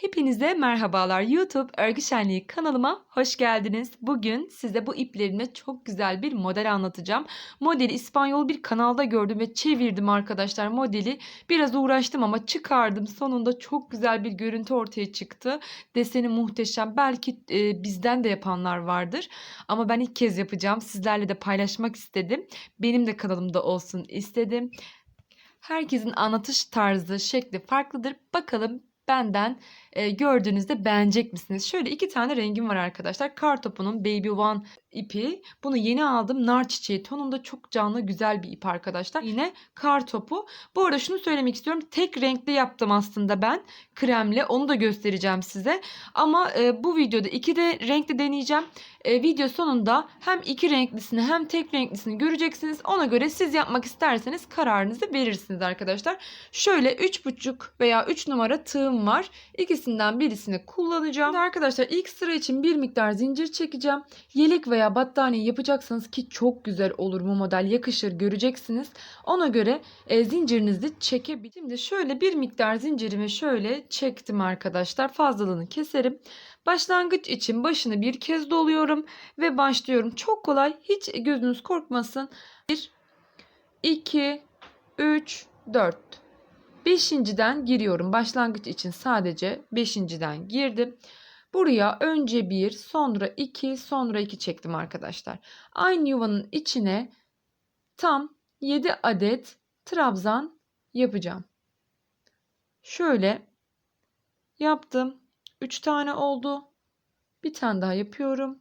Hepinize merhabalar. YouTube Örgü Şenliği kanalıma hoş geldiniz. Bugün size bu iplerimle çok güzel bir model anlatacağım. Modeli İspanyol bir kanalda gördüm ve çevirdim arkadaşlar modeli. Biraz uğraştım ama çıkardım. Sonunda çok güzel bir görüntü ortaya çıktı. Deseni muhteşem. Belki e, bizden de yapanlar vardır. Ama ben ilk kez yapacağım. Sizlerle de paylaşmak istedim. Benim de kanalımda olsun istedim. Herkesin anlatış tarzı, şekli farklıdır. Bakalım benden e, gördüğünüzde beğenecek misiniz? Şöyle iki tane rengim var arkadaşlar. Kartopu'nun Baby One ipi. Bunu yeni aldım. Nar çiçeği tonunda çok canlı güzel bir ip arkadaşlar. Yine kar topu. Bu arada şunu söylemek istiyorum. Tek renkli yaptım aslında ben. Kremle. Onu da göstereceğim size. Ama e, bu videoda iki de renkli deneyeceğim. E, video sonunda hem iki renklisini hem tek renklisini göreceksiniz. Ona göre siz yapmak isterseniz kararınızı verirsiniz arkadaşlar. Şöyle 3,5 veya 3 numara tığım var. İkisinden birisini kullanacağım. Şimdi arkadaşlar ilk sıra için bir miktar zincir çekeceğim. Yelek veya battaniye yapacaksanız ki çok güzel olur bu model yakışır göreceksiniz. Ona göre e, zincirinizi çekebilirsiniz. Şimdi şöyle bir miktar zincirimi şöyle çektim arkadaşlar. Fazlalığını keserim. Başlangıç için başını bir kez doluyorum ve başlıyorum. Çok kolay. Hiç gözünüz korkmasın. 1 2 3 4 Beşinciden giriyorum. Başlangıç için sadece beşinciden girdim. Buraya önce bir, sonra iki, sonra iki çektim arkadaşlar. Aynı yuvanın içine tam 7 adet trabzan yapacağım. Şöyle yaptım. 3 tane oldu. Bir tane daha yapıyorum.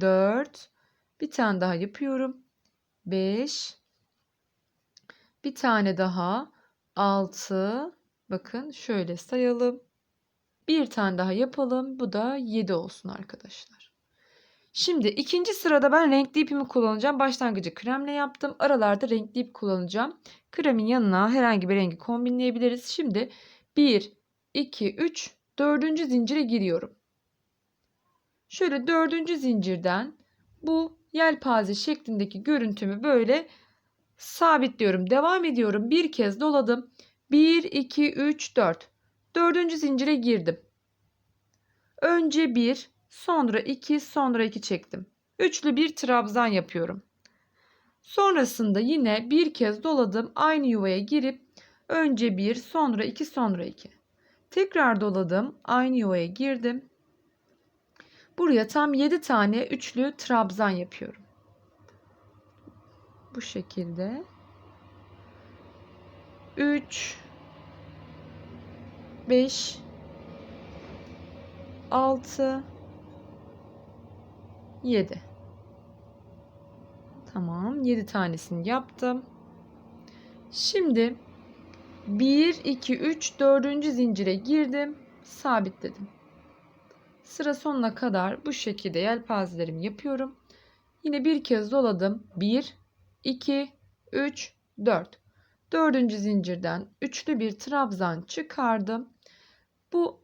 4. Bir tane daha yapıyorum. 5. Bir tane daha. 6. Bakın şöyle sayalım. Bir tane daha yapalım. Bu da 7 olsun arkadaşlar. Şimdi ikinci sırada ben renkli ipimi kullanacağım. Başlangıcı kremle yaptım. Aralarda renkli ip kullanacağım. Kremin yanına herhangi bir rengi kombinleyebiliriz. Şimdi 1, 2, 3, 4. zincire giriyorum. Şöyle 4. zincirden bu yelpaze şeklindeki görüntümü böyle sabitliyorum. Devam ediyorum. Bir kez doladım. 1, 2, 3, 4. Dördüncü zincire girdim. Önce 1, sonra 2, sonra 2 çektim. Üçlü bir trabzan yapıyorum. Sonrasında yine bir kez doladım. Aynı yuvaya girip önce 1, sonra 2, sonra 2. Tekrar doladım. Aynı yuvaya girdim. Buraya tam 7 tane üçlü trabzan yapıyorum. Bu şekilde. 3 5 6 7 Tamam 7 tanesini yaptım. Şimdi 1 2 3 4. zincire girdim, sabitledim. Sıra sonuna kadar bu şekilde yelpazelerimi yapıyorum. Yine bir kez doladım. 1 2 3 4 Dördüncü zincirden üçlü bir trabzan çıkardım. Bu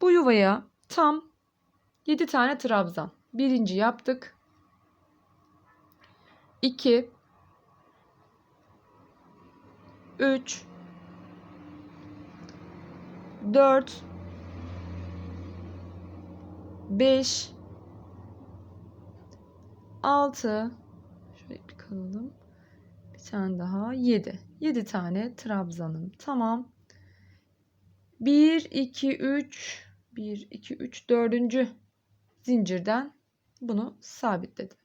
bu yuvaya tam 7 tane trabzan. Birinci yaptık. 2 3 4 5 6 kalalım. Bir tane daha 7. 7 tane trabzanım. Tamam. 1 2 3 1 2 3 4. zincirden bunu sabitledim.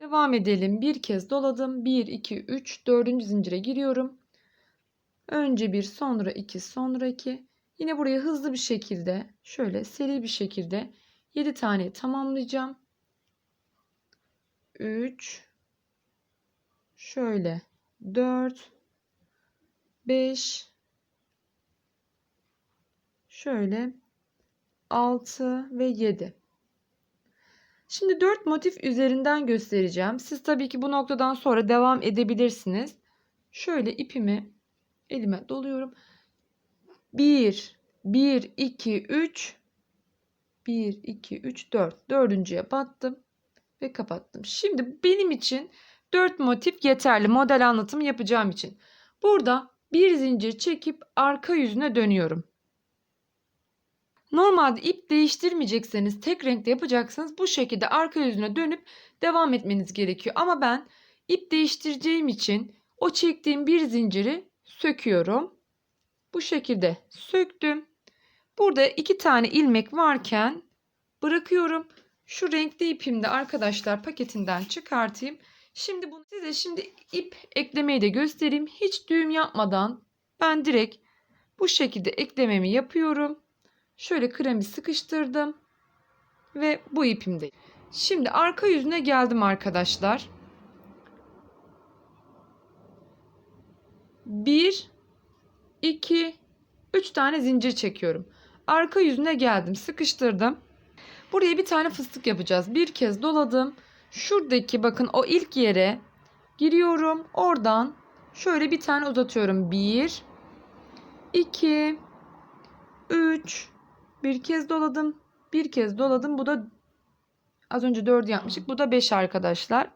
Devam edelim. Bir kez doladım. 1 2 3 4. zincire giriyorum. Önce bir, sonra iki, sonra iki. Yine buraya hızlı bir şekilde şöyle seri bir şekilde 7 tane tamamlayacağım. 3 şöyle 4 5 şöyle 6 ve 7 Şimdi 4 motif üzerinden göstereceğim. Siz tabii ki bu noktadan sonra devam edebilirsiniz. Şöyle ipimi elime doluyorum. 1 1 2 3 1 2 3 4 dördüncüye battım ve kapattım. Şimdi benim için 4 motif yeterli model anlatımı yapacağım için. Burada bir zincir çekip arka yüzüne dönüyorum. Normalde ip değiştirmeyecekseniz tek renkte yapacaksanız bu şekilde arka yüzüne dönüp devam etmeniz gerekiyor. Ama ben ip değiştireceğim için o çektiğim bir zinciri söküyorum. Bu şekilde söktüm. Burada iki tane ilmek varken bırakıyorum. Şu renkli ipimi de arkadaşlar paketinden çıkartayım. Şimdi bunu size şimdi ip eklemeyi de göstereyim. Hiç düğüm yapmadan ben direkt bu şekilde eklememi yapıyorum. Şöyle kremi sıkıştırdım ve bu ipimde. Şimdi arka yüzüne geldim arkadaşlar. Bir, iki, üç tane zincir çekiyorum. Arka yüzüne geldim, sıkıştırdım. Buraya bir tane fıstık yapacağız. Bir kez doladım. Şuradaki bakın o ilk yere giriyorum. Oradan şöyle bir tane uzatıyorum. Bir, iki, üç. Bir kez doladım. Bir kez doladım. Bu da az önce 4 yapmıştık. Bu da 5 arkadaşlar.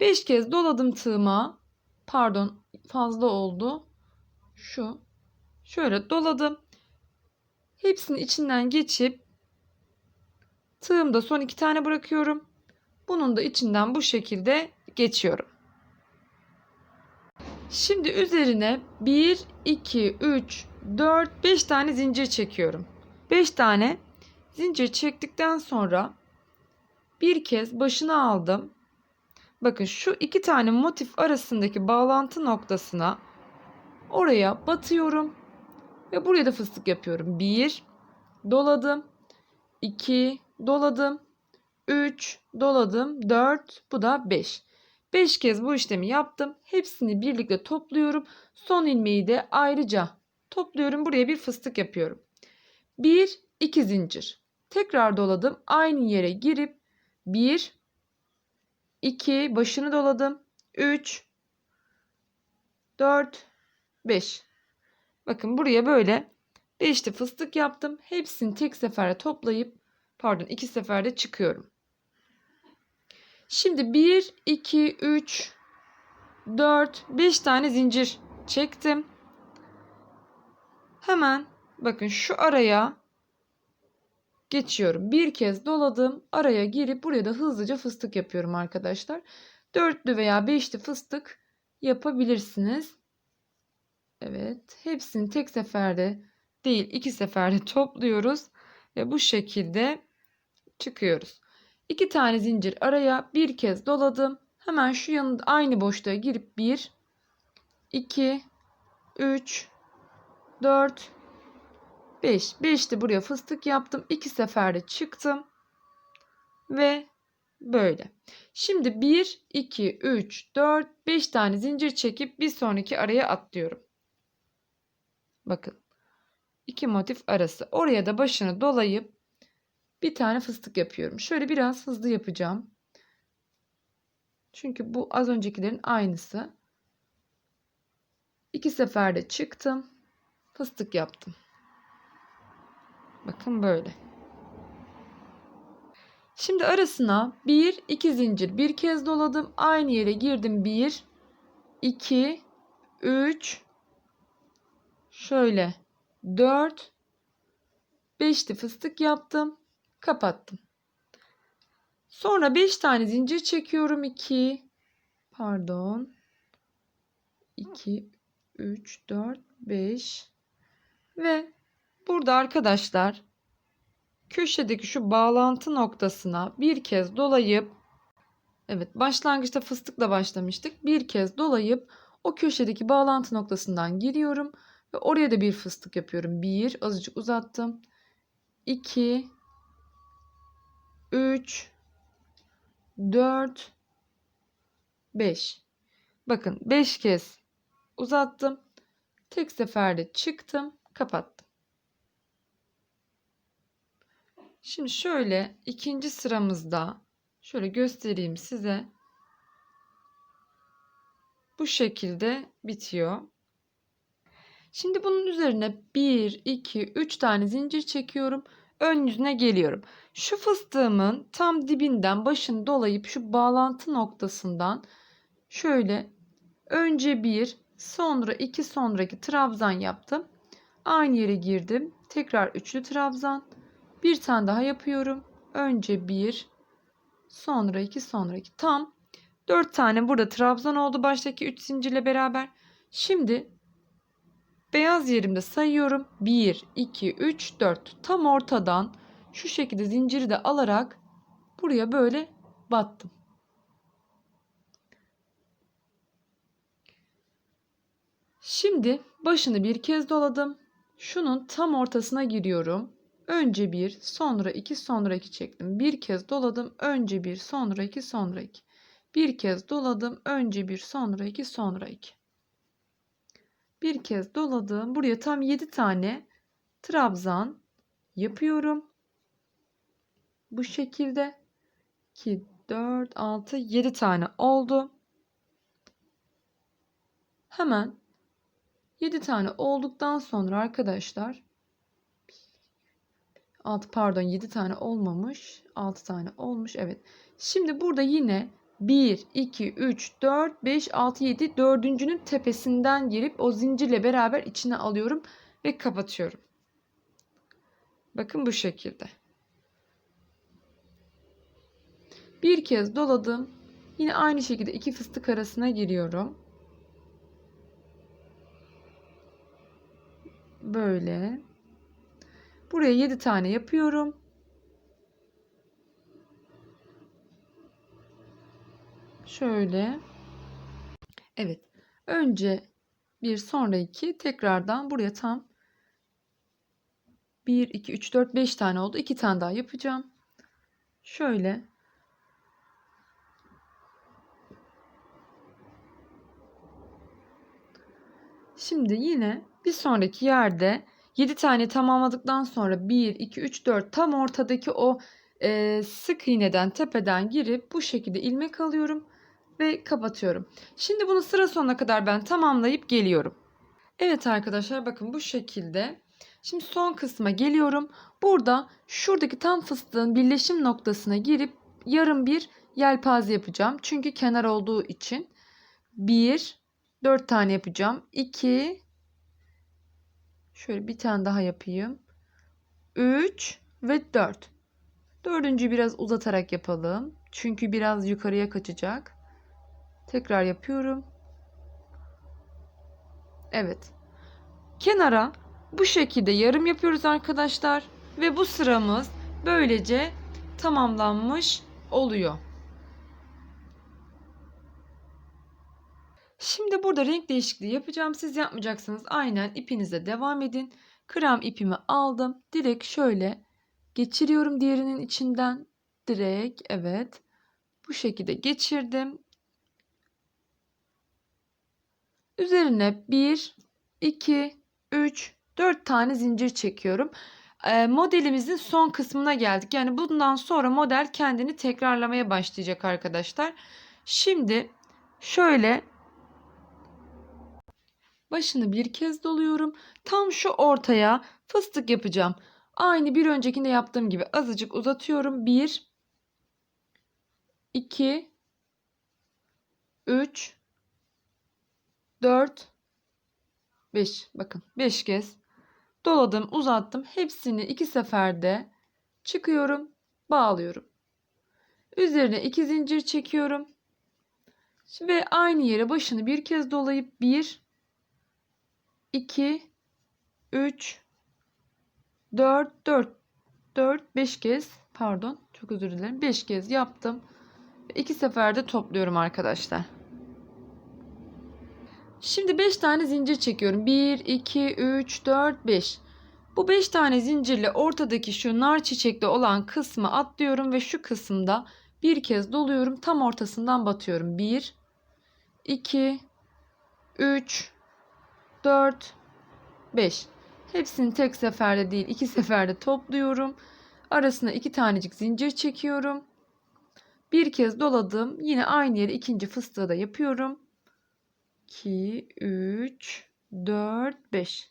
5 kez doladım tığıma. Pardon fazla oldu. Şu. Şöyle doladım. Hepsinin içinden geçip tığımda son iki tane bırakıyorum. Bunun da içinden bu şekilde geçiyorum. Şimdi üzerine 1, 2, 3, 4, 5 tane zincir çekiyorum. 5 tane zincir çektikten sonra bir kez başına aldım. Bakın şu iki tane motif arasındaki bağlantı noktasına oraya batıyorum ve buraya da fıstık yapıyorum. 1 doladım. 2 doladım. 3 doladım. 4 bu da 5. 5 kez bu işlemi yaptım. Hepsini birlikte topluyorum. Son ilmeği de ayrıca topluyorum. Buraya bir fıstık yapıyorum. 1 2 zincir. Tekrar doladım. Aynı yere girip 1 2 başını doladım. 3 4 5. Bakın buraya böyle 5'te fıstık yaptım. Hepsini tek seferde toplayıp pardon iki seferde çıkıyorum. Şimdi 1 2 3 4 5 tane zincir çektim. Hemen bakın şu araya geçiyorum. Bir kez doladım. Araya girip buraya da hızlıca fıstık yapıyorum arkadaşlar. Dörtlü veya beşli fıstık yapabilirsiniz. Evet. Hepsini tek seferde değil iki seferde topluyoruz. Ve bu şekilde çıkıyoruz. İki tane zincir araya bir kez doladım. Hemen şu yanında aynı boşluğa girip 1 2 3 4 5. 5 de buraya fıstık yaptım. 2 seferde çıktım. Ve böyle. Şimdi 1, 2, 3, 4, 5 tane zincir çekip bir sonraki araya atlıyorum. Bakın. iki motif arası. Oraya da başını dolayıp bir tane fıstık yapıyorum. Şöyle biraz hızlı yapacağım. Çünkü bu az öncekilerin aynısı. İki seferde çıktım. Fıstık yaptım. Bakın böyle. Şimdi arasına 1 2 zincir bir kez doladım. Aynı yere girdim. 1 2 3 şöyle 4 5'li fıstık yaptım. Kapattım. Sonra 5 tane zincir çekiyorum. 2 pardon 2 3 4 5 ve Burada arkadaşlar köşedeki şu bağlantı noktasına bir kez dolayıp evet başlangıçta fıstıkla başlamıştık. Bir kez dolayıp o köşedeki bağlantı noktasından giriyorum ve oraya da bir fıstık yapıyorum. Bir azıcık uzattım. 2 3 4 5 Bakın 5 kez uzattım. Tek seferde çıktım, kapattım. Şimdi şöyle ikinci sıramızda şöyle göstereyim size. Bu şekilde bitiyor. Şimdi bunun üzerine 1, 2, 3 tane zincir çekiyorum. Ön yüzüne geliyorum. Şu fıstığımın tam dibinden başını dolayıp şu bağlantı noktasından şöyle önce bir Sonra iki sonraki trabzan yaptım. Aynı yere girdim. Tekrar üçlü trabzan. Bir tane daha yapıyorum. Önce bir, sonra iki, sonra iki. Tam 4 tane burada trabzan oldu baştaki 3 zincirle beraber. Şimdi beyaz yerimde sayıyorum. 1, 2, 3, 4. Tam ortadan şu şekilde zinciri de alarak buraya böyle battım. Şimdi başını bir kez doladım. Şunun tam ortasına giriyorum. Önce bir, sonra iki, sonra iki çektim. Bir kez doladım. Önce bir, sonra iki, sonra iki. Bir kez doladım. Önce bir, sonra iki, sonra iki. Bir kez doladım. Buraya tam 7 tane trabzan yapıyorum. Bu şekilde 2, 4, 6, 7 tane oldu. Hemen 7 tane olduktan sonra arkadaşlar 6 pardon 7 tane olmamış. 6 tane olmuş. Evet. Şimdi burada yine 1, 2, 3, 4, 5, 6, 7 dördüncünün tepesinden girip o zincirle beraber içine alıyorum ve kapatıyorum. Bakın bu şekilde. Bir kez doladım. Yine aynı şekilde iki fıstık arasına giriyorum. Böyle. Buraya 7 tane yapıyorum. Şöyle. Evet. Önce bir sonra iki tekrardan buraya tam 1 2 3 4 5 tane oldu. 2 tane daha yapacağım. Şöyle Şimdi yine bir sonraki yerde 7 tane tamamladıktan sonra 1 2 3 4 tam ortadaki o e, sık iğneden tepeden girip bu şekilde ilmek alıyorum ve kapatıyorum. Şimdi bunu sıra sonuna kadar ben tamamlayıp geliyorum. Evet arkadaşlar bakın bu şekilde. Şimdi son kısma geliyorum. Burada şuradaki tam fıstığın birleşim noktasına girip yarım bir yelpaze yapacağım. Çünkü kenar olduğu için. 1 4 tane yapacağım. 2 Şöyle bir tane daha yapayım. 3 ve 4. Dördüncü biraz uzatarak yapalım. Çünkü biraz yukarıya kaçacak. Tekrar yapıyorum. Evet. Kenara bu şekilde yarım yapıyoruz arkadaşlar. Ve bu sıramız böylece tamamlanmış oluyor. Şimdi burada renk değişikliği yapacağım. Siz yapmayacaksınız. Aynen ipinize devam edin. Krem ipimi aldım. Direkt şöyle geçiriyorum diğerinin içinden. Direkt evet. Bu şekilde geçirdim. Üzerine 1, 2, 3, 4 tane zincir çekiyorum. Ee, modelimizin son kısmına geldik. Yani bundan sonra model kendini tekrarlamaya başlayacak arkadaşlar. Şimdi şöyle başını bir kez doluyorum. Tam şu ortaya fıstık yapacağım. Aynı bir öncekinde yaptığım gibi azıcık uzatıyorum. 1 2 3 4 5 bakın 5 kez doladım uzattım hepsini iki seferde çıkıyorum bağlıyorum üzerine iki zincir çekiyorum ve aynı yere başını bir kez dolayıp 1 2 3 4 4 4 5 kez pardon çok özür dilerim 5 kez yaptım. 2 seferde topluyorum arkadaşlar. Şimdi 5 tane zincir çekiyorum. 1 2 3 4 5. Bu 5 tane zincirle ortadaki şu nar çiçekli olan kısmı atlıyorum ve şu kısımda bir kez doluyorum. Tam ortasından batıyorum. 1 2 3 4 5. Hepsini tek seferde değil iki seferde topluyorum. Arasına iki tanecik zincir çekiyorum. Bir kez doladım. Yine aynı yere ikinci fıstığı da yapıyorum. 2, 3, 4, 5.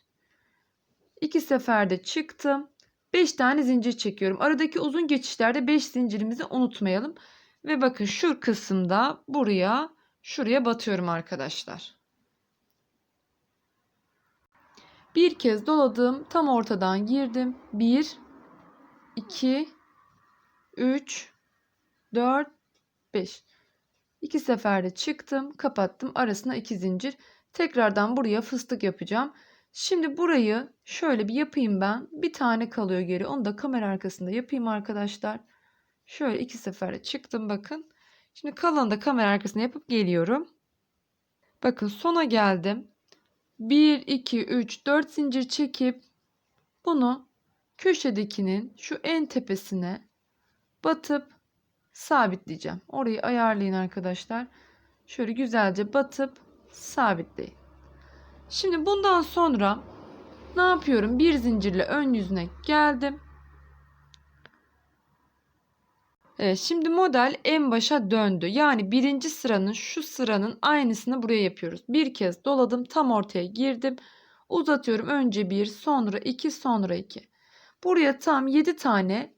İki seferde çıktım. 5 tane zincir çekiyorum. Aradaki uzun geçişlerde 5 zincirimizi unutmayalım. Ve bakın şu kısımda buraya şuraya batıyorum arkadaşlar. Bir kez doladım. Tam ortadan girdim. 1 2 3 4 5 İki seferde çıktım, kapattım. Arasına iki zincir. Tekrardan buraya fıstık yapacağım. Şimdi burayı şöyle bir yapayım ben. Bir tane kalıyor geri. Onu da kamera arkasında yapayım arkadaşlar. Şöyle iki seferde çıktım bakın. Şimdi kalanı da kamera arkasında yapıp geliyorum. Bakın sona geldim. 1, 2, 3, 4 zincir çekip bunu köşedekinin şu en tepesine batıp sabitleyeceğim. Orayı ayarlayın arkadaşlar. Şöyle güzelce batıp sabitleyin. Şimdi bundan sonra ne yapıyorum? Bir zincirle ön yüzüne geldim. Evet, şimdi model en başa döndü. Yani birinci sıranın şu sıranın aynısını buraya yapıyoruz. Bir kez doladım, tam ortaya girdim. Uzatıyorum. Önce bir, sonra iki, sonra iki. Buraya tam 7 tane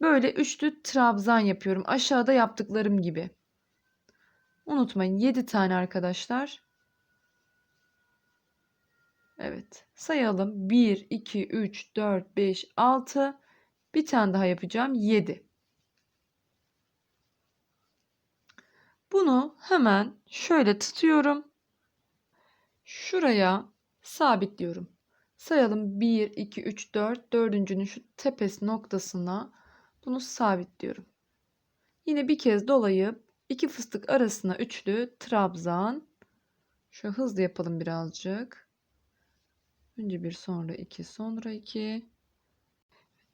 böyle üçlü trabzan yapıyorum. Aşağıda yaptıklarım gibi. Unutmayın 7 tane arkadaşlar. Evet. Sayalım. 1, 2, 3, 4, 5, 6. Bir tane daha yapacağım. 7. Bunu hemen şöyle tutuyorum. Şuraya sabitliyorum. Sayalım 1, 2, 3, 4. Dördüncünün şu tepesi noktasına bunu sabitliyorum. Yine bir kez dolayıp iki fıstık arasına üçlü trabzan. Şöyle hızlı yapalım birazcık. Önce bir sonra iki sonra iki.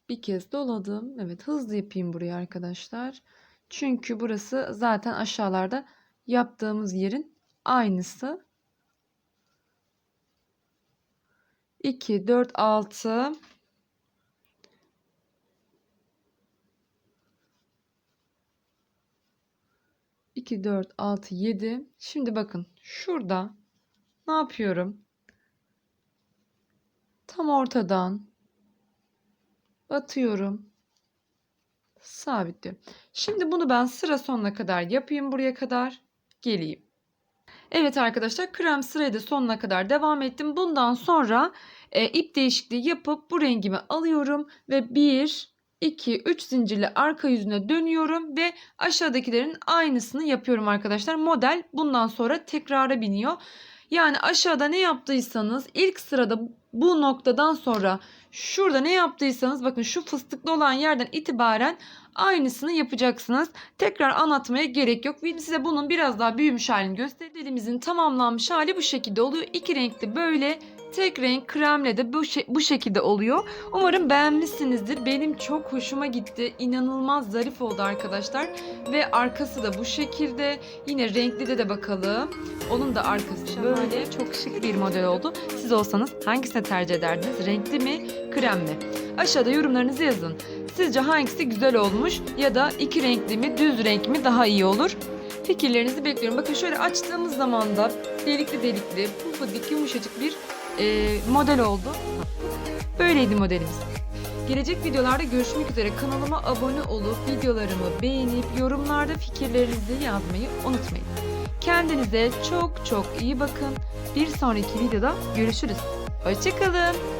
Bir kez doladım. Evet hızlı yapayım buraya arkadaşlar. Çünkü burası zaten aşağılarda yaptığımız yerin aynısı. 2, 4, 6. İki, dört, altı, yedi. Şimdi bakın şurada ne yapıyorum? Tam ortadan batıyorum. Sabitliyorum. Şimdi bunu ben sıra sonuna kadar yapayım buraya kadar geleyim. Evet arkadaşlar krem sırayı da sonuna kadar devam ettim. Bundan sonra e, ip değişikliği yapıp bu rengimi alıyorum ve 1, 2, 3 zincirle arka yüzüne dönüyorum ve aşağıdakilerin aynısını yapıyorum arkadaşlar. Model bundan sonra tekrara biniyor. Yani aşağıda ne yaptıysanız ilk sırada bu noktadan sonra şurada ne yaptıysanız bakın şu fıstıklı olan yerden itibaren aynısını yapacaksınız. Tekrar anlatmaya gerek yok. Size bunun biraz daha büyümüş halini göstereyim. Elimizin tamamlanmış hali bu şekilde oluyor. İki renkli böyle tek renk kremle de bu, şe- bu şekilde oluyor. Umarım beğenmişsinizdir. Benim çok hoşuma gitti. İnanılmaz zarif oldu arkadaşlar. Ve arkası da bu şekilde. Yine renkli de de bakalım. Onun da arkası böyle. Çok şık bir model oldu. Siz olsanız hangisini tercih ederdiniz? Renkli mi, krem mi? Aşağıda yorumlarınızı yazın. Sizce hangisi güzel olmuş ya da iki renkli mi, düz renk mi daha iyi olur? Fikirlerinizi bekliyorum. Bakın şöyle açtığımız zaman da delikli delikli, pufadik, yumuşacık bir e, model oldu. Böyleydi modelimiz. Gelecek videolarda görüşmek üzere. Kanalıma abone olup videolarımı beğenip yorumlarda fikirlerinizi yazmayı unutmayın. Kendinize çok çok iyi bakın. Bir sonraki videoda görüşürüz. Hoşçakalın.